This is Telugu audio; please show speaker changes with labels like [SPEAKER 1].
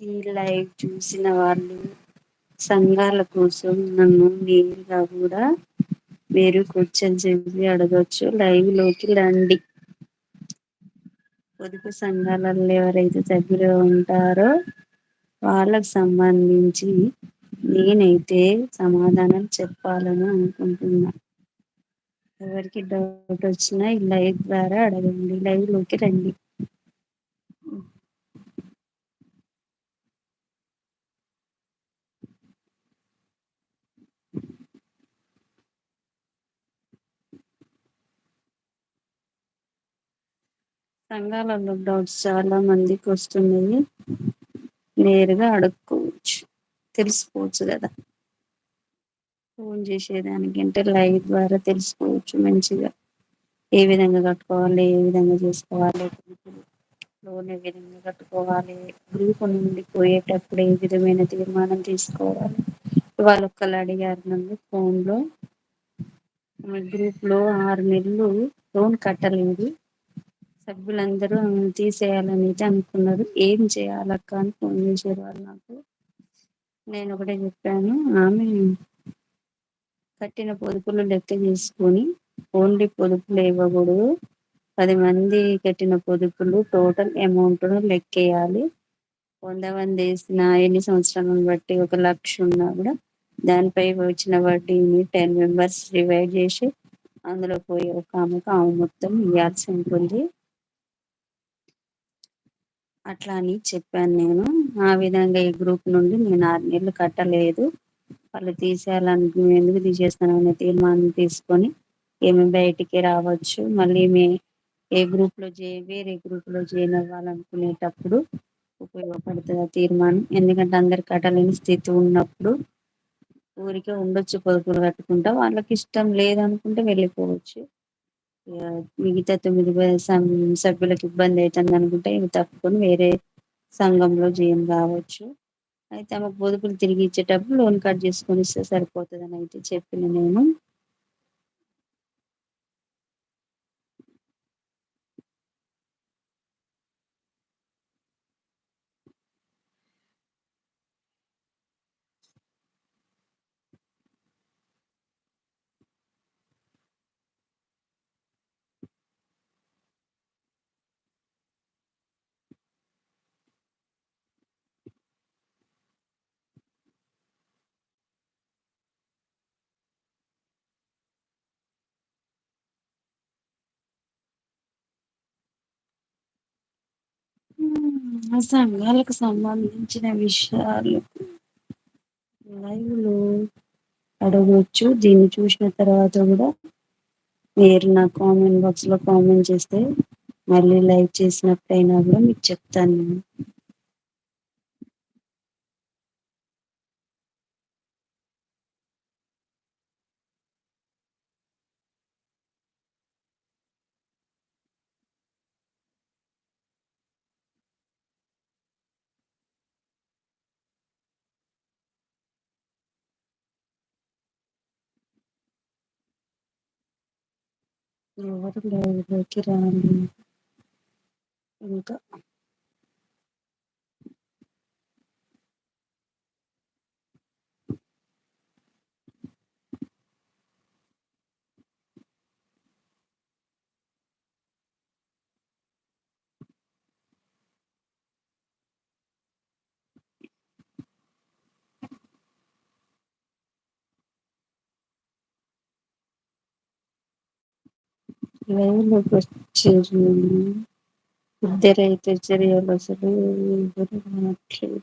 [SPEAKER 1] ఈ లైవ్ చూసిన వాళ్ళు సంఘాల కోసం నన్ను నేరుగా కూడా మీరు క్వశ్చన్ చేసి అడగచ్చు. లైవ్లోకి రండి. పొదుపు సంఘాలలో ఎవరైతే సభ్యులు ఉంటారో వాళ్ళకు సంబంధించి నేనైతే సమాధానం చెప్పాలని అనుకుంటున్నా. ఎవరికి డౌట్ వచ్చినా ఈ లైవ్ ద్వారా అడగండి. లైవ్లోకి రండి. సంఘాలలో డౌట్స్ చాలా మందికి వస్తున్నాయి. నేరుగా అడుక్కోవచ్చు. తెలుసుకోవచ్చు కదా. ఫోన్ చేసేదానికంటే లైవ్ ద్వారా తెలుసుకోవచ్చు మంచిగా. ఏ విధంగా కట్టుకోవాలి ఏ విధంగా చేసుకోవాలి లోన్ ఏ విధంగా కట్టుకోవాలి గ్రూప్ నుండి పోయేటప్పుడు ఏ విధమైన తీర్మానం తీసుకోవాలి. వాళ్ళు ఒక్కళ్ళు అడిగారు నన్ను ఫోన్లో. గ్రూప్లో ఆరు నెలలు లోన్ కట్టలేదు. సభ్యులందరూ తీసేయాలనితే అనుకున్నారు. ఏం చేయాలక్క అని ఫోన్ చేశారు వాళ్ళు నాకు. నేను ఒకటే చెప్పాను ఆమె కట్టిన పొదుపులు లెక్క చేసుకొని ఓన్లీ పొదుపులు ఇవ్వకూడదు. పది మంది కట్టిన పొదుపులు టోటల్ అమౌంట్ లెక్కేయాలి. వంద మంది వేసిన ఎన్ని సంవత్సరాలను బట్టి ఒక లక్ష ఉన్నా కూడా దానిపై వచ్చిన వడ్డీని టెన్ మెంబర్స్ డివైడ్ చేసి అందులో పోయి ఒక ఆమెకు ఆమె మొత్తం ఇవ్వాల్సి ఉంటుంది. అట్లా అని చెప్పాను నేను. ఆ విధంగా ఈ గ్రూప్ నుండి నేను ఆరు నెలలు కట్టలేదు. వాళ్ళు తీసేయాలని ఎందుకు తీసేస్తాననే తీర్మానం తీసుకొని ఏమి బయటికి రావచ్చు. మళ్ళీ ఈమె ఏ గ్రూప్లో చే వేరే గ్రూప్లో జాయిన్ అవ్వాలనుకునేటప్పుడు ఉపయోగపడుతుంది తీర్మానం. ఎందుకంటే అందరు కట్టలేని స్థితి ఉన్నప్పుడు ఊరికే ఉండొచ్చు పొదుపులు కట్టుకుంటా. వాళ్ళకి ఇష్టం లేదనుకుంటే వెళ్ళిపోవచ్చు. మిగతా తొమ్మిది సభ్యులకు ఇబ్బంది అవుతుంది అనుకుంటే ఇవి తప్పుకొని వేరే సంఘంలో జీఎం కావచ్చు. అయితే ఆమె పొదుపులు తిరిగి ఇచ్చేటప్పుడు లోన్ కట్ చేసుకొని ఇస్తే సరిపోతుందని అయితే చెప్పిన నేను. సంఘాలకు సంబంధించిన విషయాలు లైవ్లో అడగవచ్చు దీన్ని చూసిన తర్వాత కూడా మీరు నా కామెంట్ బాక్స్లో కామెంట్ చేస్తే మళ్ళీ లైవ్ చేసినప్పుడైనా కూడా మీకు చెప్తాను నేను. ఎవరు లైవ్లోకి రారు ఇంకా లైవ్ వచ్చారు ఇద్దరైతే ఇద్దరైతే అసలు ఎవరు రావట్లేదు